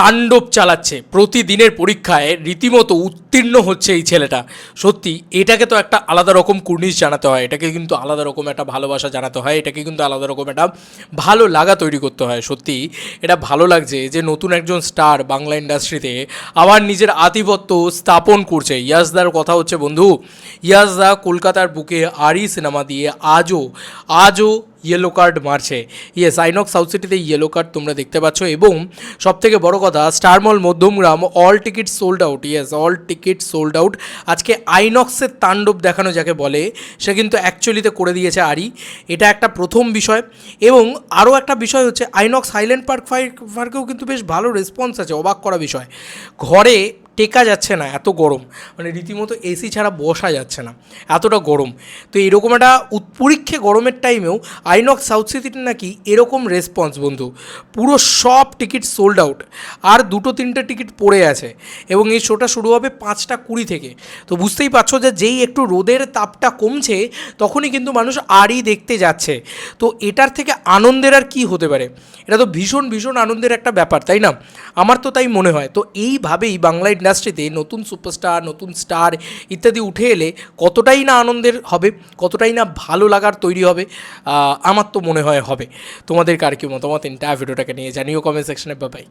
তাণ্ডব চালাচ্ছে। প্রতিদিনের পরীক্ষায় রীতিমতো উত্তীর্ণ হচ্ছে এই ছেলেটা। সত্যি, এটাকে তো একটা আলাদা রকম কুর্নিশ জানাতে হয়। এটাকে কিন্তু আলাদা রকম একটা ভালোবাসা জানাতে হয়। এটাকে কিন্তু আলাদা রকম একটা ভালো লাগা তৈরি করতে হয়। সত্যি, এটা ভালো লাগছে যে নতুন একজন স্টার বাংলা ইন্ডাস্ট্রিতে আবার নিজের আধিপত্য স্থাপন করছে। ইয়াসদার কথা হচ্ছে, বন্ধু, ইয়াসদা কলকাতার বুকে আরি সিনেমা দিয়ে আজও আজও ইয়েলো কার্ড মারছে। ইয়েস আইনক্স সাউথ সিটিতে ইয়েলো কার্ড তোমরা দেখতে পাচ্ছ এবং সবথেকে বড় কথা Star Mall Madhyamgram all ticket sold out yes all ticket sold out আজকে আইনক্সের তাণ্ডব দেখানো যাকে বলে, সে কিন্তু অ্যাকচুয়ালিতে করে দিয়েছে আরই। এটা একটা প্রথম বিষয় এবং আরও একটা বিষয় হচ্ছে আইনক্স হাইল্যান্ড পার্ক পার্কেও কিন্তু বেশ ভালো রেসপন্স আছে, অবাক করা বিষয়। ঘরে টেকা যাচ্ছে না, এত গরম। মানে রীতিমতো এসি ছাড়া বসা যাচ্ছে না, এতটা গরম। তো এরকম একটা উৎপরীক্ষে গরমের টাইমেও আইনক্স সাউথ সিটিতে নাকি এরকম রেসপন্স বন্ধু। পুরো সব টিকিট সোল্ড আউট আর দুটো তিনটে টিকিট পড়ে আছে, এবং এই শোটা শুরু হবে পাঁচটা কুড়ি থেকে। তো বুঝতেই পারছ যে যেই একটু রোদের তাপটা কমছে, তখনই কিন্তু মানুষ আরই দেখতে যাচ্ছে। তো এটার থেকে আনন্দের আর কি হতে পারে? এটা তো ভীষণ ভীষণ আনন্দের একটা ব্যাপার, তাই না? আমার তো তাই মনে হয়। তো এইভাবেই বাংলা ইন্ডাস্ট্রিতে নতুন সুপারস্টার, নতুন স্টার ইত্যাদি উঠে এলে কতটাই না আনন্দের হবে, কতটাই না ভালো লাগার তৈরি হবে আমার তো মনে হয় হবে। তোমাদের কার কি মতামত? এন্টায়ার ভিডিওটাকে নিয়ে জানিও কমেন্ট সেকশনে বাই